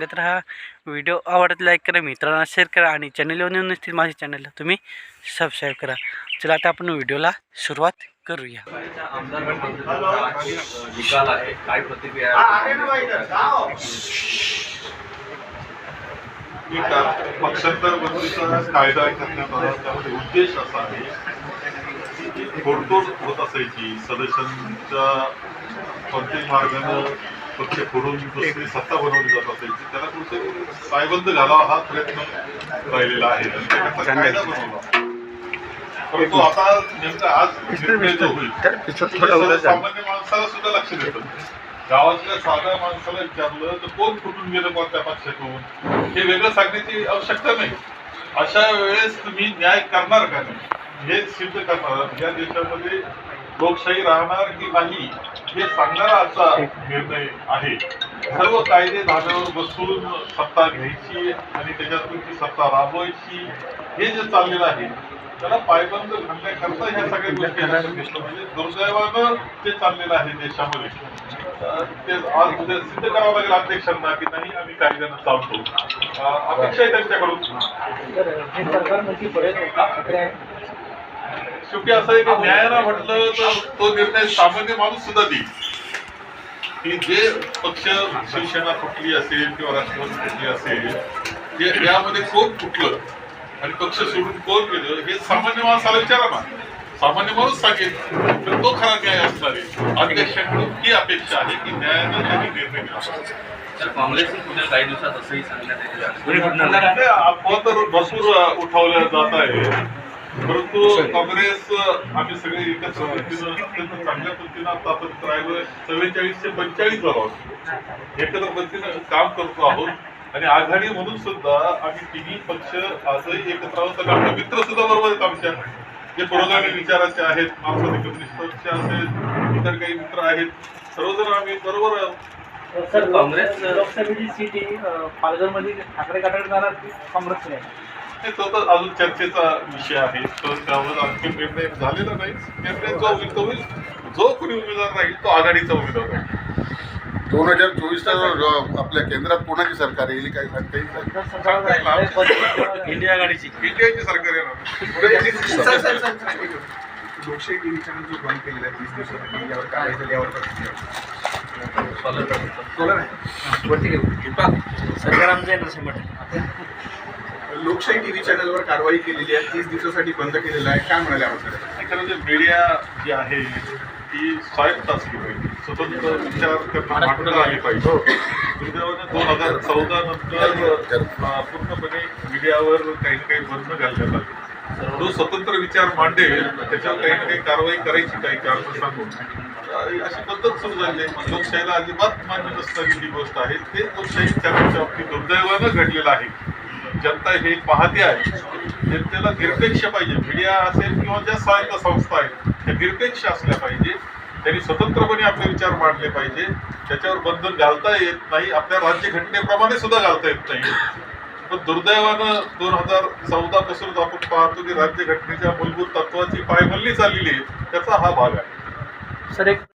सांगत राहा व्हिडिओ आवडत लाईक करा मित्रांना शेअर करा आणि चॅनलवर येऊन नसतील माझ्या चॅनलला तुम्ही सबस्क्राईब करा चला आता आपण व्हिडिओला सुरुवात करूया आमदार गटबाजीचा निकाल आहे काय प्रतिक्रिया आहे? एक पक्षांतर बंदीचा कायदा करण्यात आला त्यामध्ये उद्देश असा आहे की तोडतोड होत असायची सदस्यांच्या कोणत्याही मार्गानं पक्ष फोडून दुसरी सत्ता बनवली जात असायची त्याला कुठेतरी सायबंद घालावा हा प्रयत्न राहिलेला आहे. परंतु आता नेमका आज निर्णय होईल सामान्य माणसाला सुद्धा लक्ष देतं. गावातल्या साध्या माणसाला विचारलं तर कोण कुठून गेलं कोणत्या पक्षातून हे वेगळं सांगण्याची आवश्यकता नाही. अशा वेळेस तुम्ही न्याय करणार का नाही? हे सिद्ध करणार. या देशामध्ये लोकशाही राहणार की नाही हे सांगणारा असा निर्णय आहे. सर्व कायदे धाब्यावर बसून सत्ता घ्यायची आणि त्याच्यातून ती सत्ता राबवायची हे जे चाललेलं आहे त्याला पायबंद घालण्याकरता ह्या सगळ्या गोष्टी म्हणजे दुर्दैवानं ते चाललेलं आहे देशामध्ये. ते आज उद्या सिद्ध करावं लागेल अध्यक्षांना की नाही आम्ही कायद्यानं चालतो. अपेक्षा आहे त्यांच्याकडून. शेवटी असं आहे की न्यायानं म्हटलं तर तो निर्णय सामान्य माणूस सुद्धा देईल. की जे पक्ष शिवसेना फुटली असेल किंवा राष्ट्रवादी फुटली असेल जे यामध्ये कोण फुटलं आणि पक्ष सोडून कोण गेलं हे सामान्य माणसाला विचारा ना. सामान्य माणूस सांगेल तर तो खरा न्याय असणार आहे. अध्यक्षांकडून ही अपेक्षा आहे की न्यायानं त्यांनी निर्णय घ्यावा काँग्रेसने काही दिवसात असंही सांगण्यात भरपूर उठवल्या जात आहे. परंतु काँग्रेस आम्ही सगळे एकत्र पद्धतीनं अत्यंत चांगल्या पद्धतीनं आता आपण राहिलो चव्वेचाळीस ते पंचेचाळीस झालो आहोत. एकत्र पद्धतीनं काम करतो आहोत. आणि आघाडी म्हणून सुद्धा आम्ही तिन्ही पक्ष आजही एकत्र आहोत आणि आमचे मित्र सुद्धा बरोबर आहेत आमच्या. जे पुरोगामी विचाराचे आहेत मार्क्सवादी कम्युनिस्ट पक्ष असेल इतर काही मित्र आहेत सर्वजण आम्ही बरोबर आहोत. सर काँग्रेस लोकसभेची सीट ही पालघरमध्ये ठाकरे गटाकडे जाणार की काँग्रेसकडे? तो तर अजून चर्चेचा विषय आहे. तर त्यावर आणखी निर्णय झालेला नाही. निर्णय जो होईल तो होईल. जो कोणी उमेदवार राहील तो आघाडीचा उमेदवार राहील. दोन हजार चोवीसला आपल्या केंद्रात कोणाची सरकार येईल काही सांगता येईल इंडिया आघाडीची. इंडियाची सरकार येणार. लोकशाही टीव्ही चॅनल जो बंद केलेला आहे तीस दिवसासाठी यावर काय झालं यावर. सरकार आमचं येणार शंभर लोकशाही टीव्ही चॅनलवर कारवाई केलेली आहे तीस दिवसासाठी बंद केलेलं आहे. काय म्हणाले आपण जे मीडिया जी आहे ती स्वायत्त असली पाहिजे. स्वतंत्र विचार करणं मांडता आली. पाहिजे. दुर्दैवाने दोन हजार चौदा नंतर पूर्णपणे मीडियावर काही ना काही बंधनं घालण्यात आली. जो स्वतंत्र विचार मांडेल त्याच्यावर काही ना काही कारवाई करायची काही कारण सांगून. अशी पद्धत सुरू झाली आहे. लोकशाहीला अजिबात मान्य नसणारी जी गोष्ट आहे ते लोकशाही चॅनलच्या बाबतीत दुर्दैवानं घडलेलं आहे. जनता हे पाहते आहे. जनतेला निरपेक्ष पाहिजे. मीडिया असेल किंवा ज्या स्वायत्त संस्था आहेत त्या निरपेक्ष असल्या पाहिजे. त्यांनी स्वतंत्रपणे आपले विचार मांडले पाहिजे. त्याच्यावर बंधन घालता येत नाही. आपल्या राज्यघटनेप्रमाणे सुद्धा घालता येत नाही. पण दुर्दैवानं दोन हजार चौदा पासूनच आपण पाहतो की राज्यघटनेच्या मूलभूत तत्वाची पायमल्ली चाललेली आहे त्याचा हा भाग आहे. सर एक